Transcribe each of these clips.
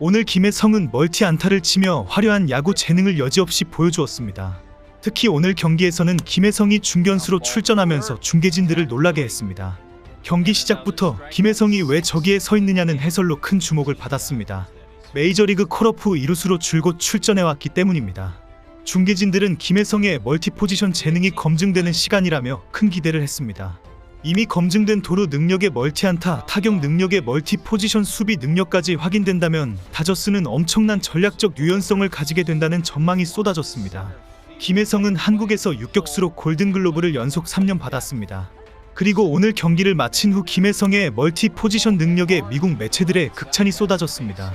오늘 김혜성은 멀티 안타를 치며 화려한 야구 재능을 여지없이 보여주었습니다. 특히 오늘 경기에서는 김혜성이 중견수로 출전하면서 중계진들을 놀라게 했습니다. 경기 시작부터 김혜성이 왜 저기에 서 있느냐는 해설로 큰 주목을 받았습니다. 메이저리그 콜오프 이루수로 줄곧 출전해왔기 때문입니다. 중계진들은 김혜성의 멀티 포지션 재능이 검증되는 시간이라며 큰 기대를 했습니다. 이미 검증된 도루 능력의 멀티 안타, 타격 능력의 멀티 포지션 수비 능력까지 확인된다면 다저스는 엄청난 전략적 유연성을 가지게 된다는 전망이 쏟아졌습니다. 김혜성은 한국에서 유격수로 골든글로브를 연속 3년 받았습니다. 그리고 오늘 경기를 마친 후 김혜성의 멀티 포지션 능력에 미국 매체들의 극찬이 쏟아졌습니다.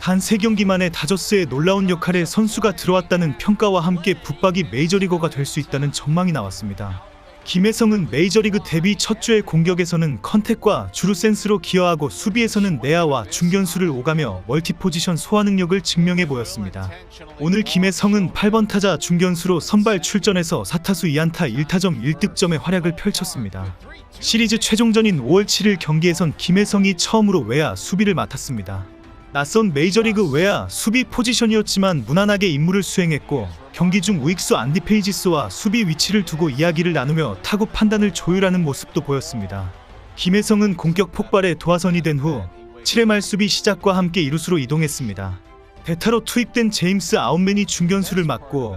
단 3경기 만에 다저스의 놀라운 역할에 선수가 들어왔다는 평가와 함께 붙박이 메이저리거가 될 수 있다는 전망이 나왔습니다. 김혜성은 메이저리그 데뷔 첫 주의 공격에서는 컨택과 주루 센스로 기여하고 수비에서는 내야와 중견수를 오가며 멀티 포지션 소화 능력을 증명해 보였습니다. 오늘 김혜성은 8번 타자 중견수로 선발 출전해서 4타수 2안타 1타점 1득점의 활약을 펼쳤습니다. 시리즈 최종전인 5월 7일 경기에선 김혜성이 처음으로 외야 수비를 맡았습니다. 낯선 메이저리그 외야 수비 포지션이었지만 무난하게 임무를 수행했고 경기 중 우익수 안디 페이지스와 수비 위치를 두고 이야기를 나누며 타구 판단을 조율하는 모습도 보였습니다. 김혜성은 공격 폭발에 도화선이 된 후 7회 말 수비 시작과 함께 이루수로 이동했습니다. 대타로 투입된 제임스 아웃맨이 중견수를 맡고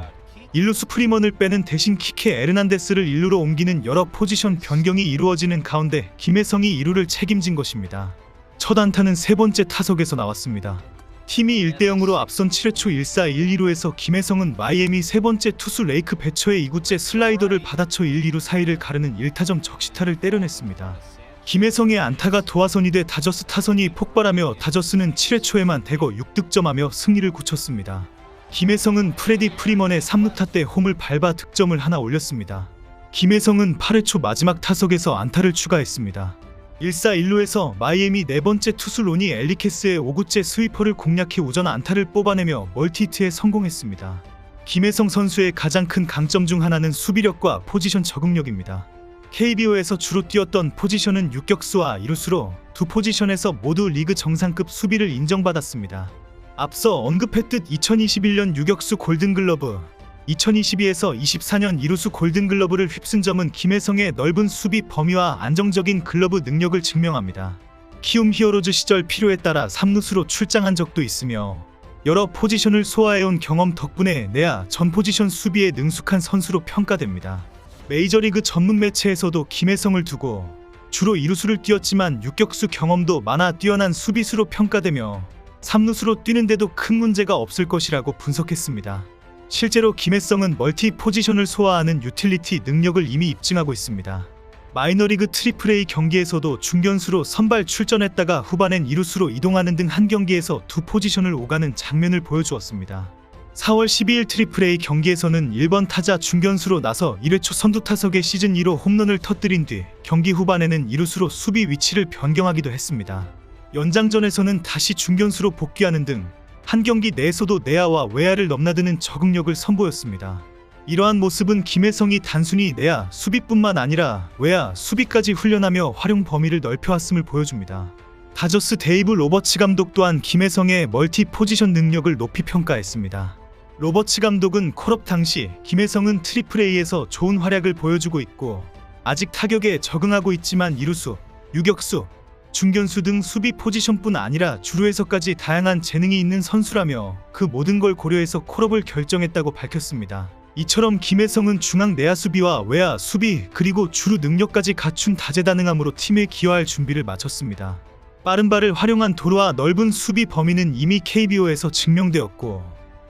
일루수 프리먼을 빼는 대신 키케 에르난데스를 일루로 옮기는 여러 포지션 변경이 이루어지는 가운데 김혜성이 이루를 책임진 것입니다. 첫 안타는 세 번째 타석에서 나왔습니다. 팀이 1대 0으로 앞선 7회 초 1사 1, 2루에서 김혜성은 마이애미 세 번째 투수 레이크 배처의 2구째 슬라이더를 받아쳐 1, 2루 사이를 가르는 1타점 적시타를 때려냈습니다. 김혜성의 안타가 도화선이 돼 다저스 타선이 폭발하며 다저스는 7회 초에만 대거 6득점하며 승리를 굳혔습니다. 김혜성은 프레디 프리먼의 3루타 때 홈을 밟아 득점을 하나 올렸습니다. 김혜성은 8회 초 마지막 타석에서 안타를 추가했습니다. 1사 1루에서 마이애미 네 번째 투수 로니 엘리케스의 5구째 스위퍼를 공략해 우전 안타를 뽑아내며 멀티히트에 성공했습니다. 김혜성 선수의 가장 큰 강점 중 하나는 수비력과 포지션 적응력입니다. KBO에서 주로 뛰었던 포지션은 유격수와 이루수로 두 포지션에서 모두 리그 정상급 수비를 인정받았습니다. 앞서 언급했듯 2021년 유격수 골든글러브, 2022에서 24년 이루수 골든글러브를 휩쓴 점은 김혜성의 넓은 수비 범위와 안정적인 글러브 능력을 증명합니다. 키움 히어로즈 시절 필요에 따라 3루수로 출장한 적도 있으며 여러 포지션을 소화해온 경험 덕분에 내야 전 포지션 수비에 능숙한 선수로 평가됩니다. 메이저리그 전문 매체에서도 김혜성을 두고 주로 이루수를 뛰었지만 유격수 경험도 많아 뛰어난 수비수로 평가되며 3루수로 뛰는데도 큰 문제가 없을 것이라고 분석했습니다. 실제로 김혜성은 멀티 포지션을 소화하는 유틸리티 능력을 이미 입증하고 있습니다. 마이너리그 트리플 A 경기에서도 중견수로 선발 출전했다가 후반엔 이루수로 이동하는 등 한 경기에서 두 포지션을 오가는 장면을 보여주었습니다. 4월 12일 트리플 A 경기에서는 1번 타자 중견수로 나서 1회 초 선두 타석에 시즌 2호 홈런을 터뜨린 뒤 경기 후반에는 이루수로 수비 위치를 변경하기도 했습니다. 연장전에서는 다시 중견수로 복귀하는 등 한 경기 내에서도 내야와 외야를 넘나드는 적응력을 선보였습니다. 이러한 모습은 김혜성이 단순히 내야 수비뿐만 아니라 외야 수비까지 훈련하며 활용 범위를 넓혀왔음을 보여줍니다. 다저스 데이브 로버츠 감독 또한 김혜성의 멀티 포지션 능력을 높이 평가했습니다. 로버츠 감독은 콜업 당시 김혜성은 트리플 A에서 좋은 활약을 보여주고 있고 아직 타격에 적응하고 있지만 이루수, 유격수, 중견수 등 수비 포지션뿐 아니라 주루에서까지 다양한 재능이 있는 선수라며 그 모든 걸 고려해서 콜업을 결정했다고 밝혔습니다. 이처럼 김혜성은 중앙 내야 수비와 외야 수비 그리고 주루 능력까지 갖춘 다재다능함으로 팀에 기여할 준비를 마쳤습니다. 빠른 발을 활용한 도로와 넓은 수비 범위는 이미 KBO에서 증명되었고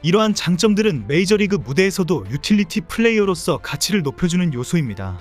이러한 장점들은 메이저리그 무대에서도 유틸리티 플레이어로서 가치를 높여주는 요소입니다.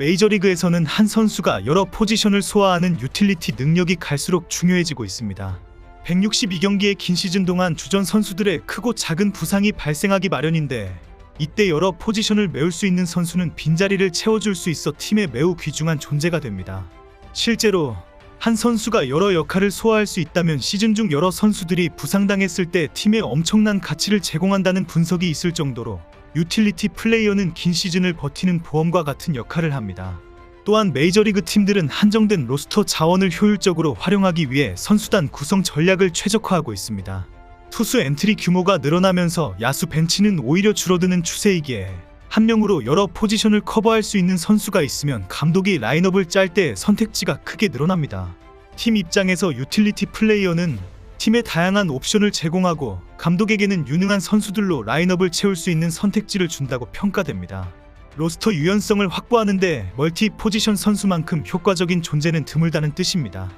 메이저리그에서는 한 선수가 여러 포지션을 소화하는 유틸리티 능력이 갈수록 중요해지고 있습니다. 162경기의 긴 시즌 동안 주전 선수들의 크고 작은 부상이 발생하기 마련인데 이때 여러 포지션을 메울 수 있는 선수는 빈자리를 채워줄 수 있어 팀에 매우 귀중한 존재가 됩니다. 실제로 한 선수가 여러 역할을 소화할 수 있다면 시즌 중 여러 선수들이 부상당했을 때 팀에 엄청난 가치를 제공한다는 분석이 있을 정도로 유틸리티 플레이어는 긴 시즌을 버티는 보험과 같은 역할을 합니다. 또한 메이저리그 팀들은 한정된 로스터 자원을 효율적으로 활용하기 위해 선수단 구성 전략을 최적화하고 있습니다. 투수 엔트리 규모가 늘어나면서 야수 벤치는 오히려 줄어드는 추세이기에 한 명으로 여러 포지션을 커버할 수 있는 선수가 있으면 감독이 라인업을 짤 때 선택지가 크게 늘어납니다. 팀 입장에서 유틸리티 플레이어는 팀에 다양한 옵션을 제공하고 감독에게는 유능한 선수들로 라인업을 채울 수 있는 선택지를 준다고 평가됩니다. 로스터 유연성을 확보하는데 멀티 포지션 선수만큼 효과적인 존재는 드물다는 뜻입니다.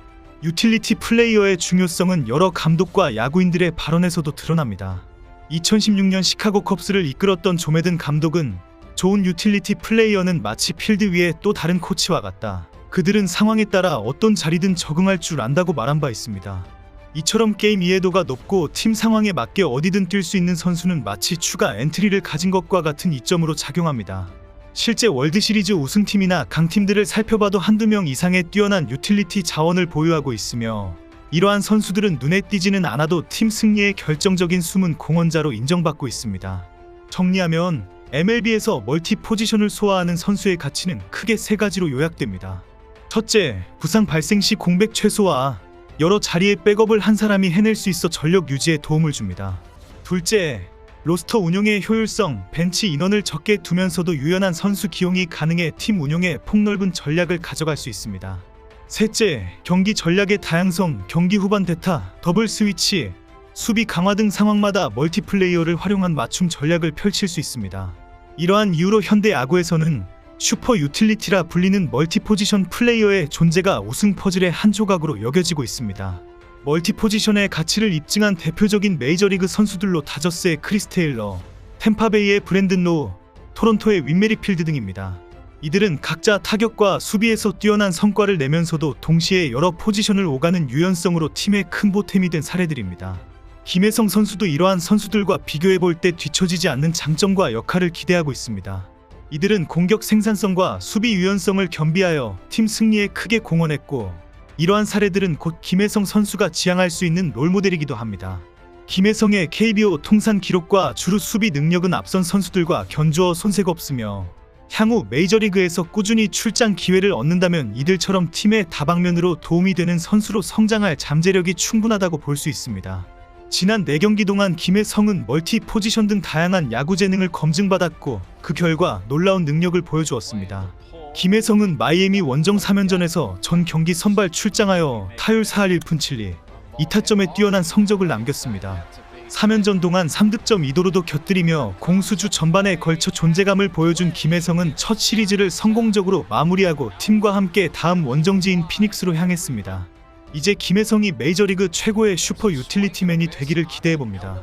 유틸리티 플레이어의 중요성은 여러 감독과 야구인들의 발언에서도 드러납니다. 2016년 시카고 컵스를 이끌었던 조메든 감독은 좋은 유틸리티 플레이어는 마치 필드 위에 또 다른 코치와 같다. 그들은 상황에 따라 어떤 자리든 적응할 줄 안다고 말한 바 있습니다. 이처럼 게임 이해도가 높고 팀 상황에 맞게 어디든 뛸 수 있는 선수는 마치 추가 엔트리를 가진 것과 같은 이점으로 작용합니다. 실제 월드 시리즈 우승팀이나 강팀들을 살펴봐도 한두 명 이상의 뛰어난 유틸리티 자원을 보유하고 있으며 이러한 선수들은 눈에 띄지는 않아도 팀 승리의 결정적인 숨은 공헌자로 인정받고 있습니다. 정리하면 MLB에서 멀티 포지션을 소화하는 선수의 가치는 크게 세 가지로 요약됩니다. 첫째, 부상 발생 시 공백 최소화, 여러 자리의 백업을 한 사람이 해낼 수 있어 전력 유지에 도움을 줍니다. 둘째, 로스터 운영의 효율성, 벤치 인원을 적게 두면서도 유연한 선수 기용이 가능해 팀 운영에 폭넓은 전략을 가져갈 수 있습니다. 셋째, 경기 전략의 다양성, 경기 후반 대타, 더블 스위치, 수비 강화 등 상황마다 멀티플레이어를 활용한 맞춤 전략을 펼칠 수 있습니다. 이러한 이유로 현대 야구에서는 슈퍼 유틸리티라 불리는 멀티 포지션 플레이어의 존재가 우승 퍼즐의 한 조각으로 여겨지고 있습니다. 멀티 포지션의 가치를 입증한 대표적인 메이저리그 선수들로 다저스의 크리스 테일러, 템파베이의 브랜든 로우, 토론토의 윈메리필드 등입니다. 이들은 각자 타격과 수비에서 뛰어난 성과를 내면서도 동시에 여러 포지션을 오가는 유연성으로 팀의 큰 보탬이 된 사례들입니다. 김혜성 선수도 이러한 선수들과 비교해 볼 때 뒤처지지 않는 장점과 역할을 기대하고 있습니다. 이들은 공격 생산성과 수비 유연성을 겸비하여 팀 승리에 크게 공헌했고 이러한 사례들은 곧 김혜성 선수가 지향할 수 있는 롤모델이기도 합니다. 김혜성의 KBO 통산 기록과 주루 수비 능력은 앞선 선수들과 견주어 손색 없으며 향후 메이저리그에서 꾸준히 출장 기회를 얻는다면 이들처럼 팀의 다방면으로 도움이 되는 선수로 성장할 잠재력이 충분하다고 볼 수 있습니다. 지난 4경기 동안 김혜성은 멀티 포지션 등 다양한 야구 재능을 검증받았고 그 결과 놀라운 능력을 보여주었습니다. 김혜성은 마이애미 원정 3연전에서 전 경기 선발 출장하여 타율 4할 1푼 7리 2타점에 뛰어난 성적을 남겼습니다. 3연전 동안 3득점 2도로도 곁들이며 공수주 전반에 걸쳐 존재감을 보여준 김혜성은 첫 시리즈를 성공적으로 마무리하고 팀과 함께 다음 원정지인 피닉스로 향했습니다. 이제 김혜성이 메이저리그 최고의 슈퍼 유틸리티맨이 되기를 기대해봅니다.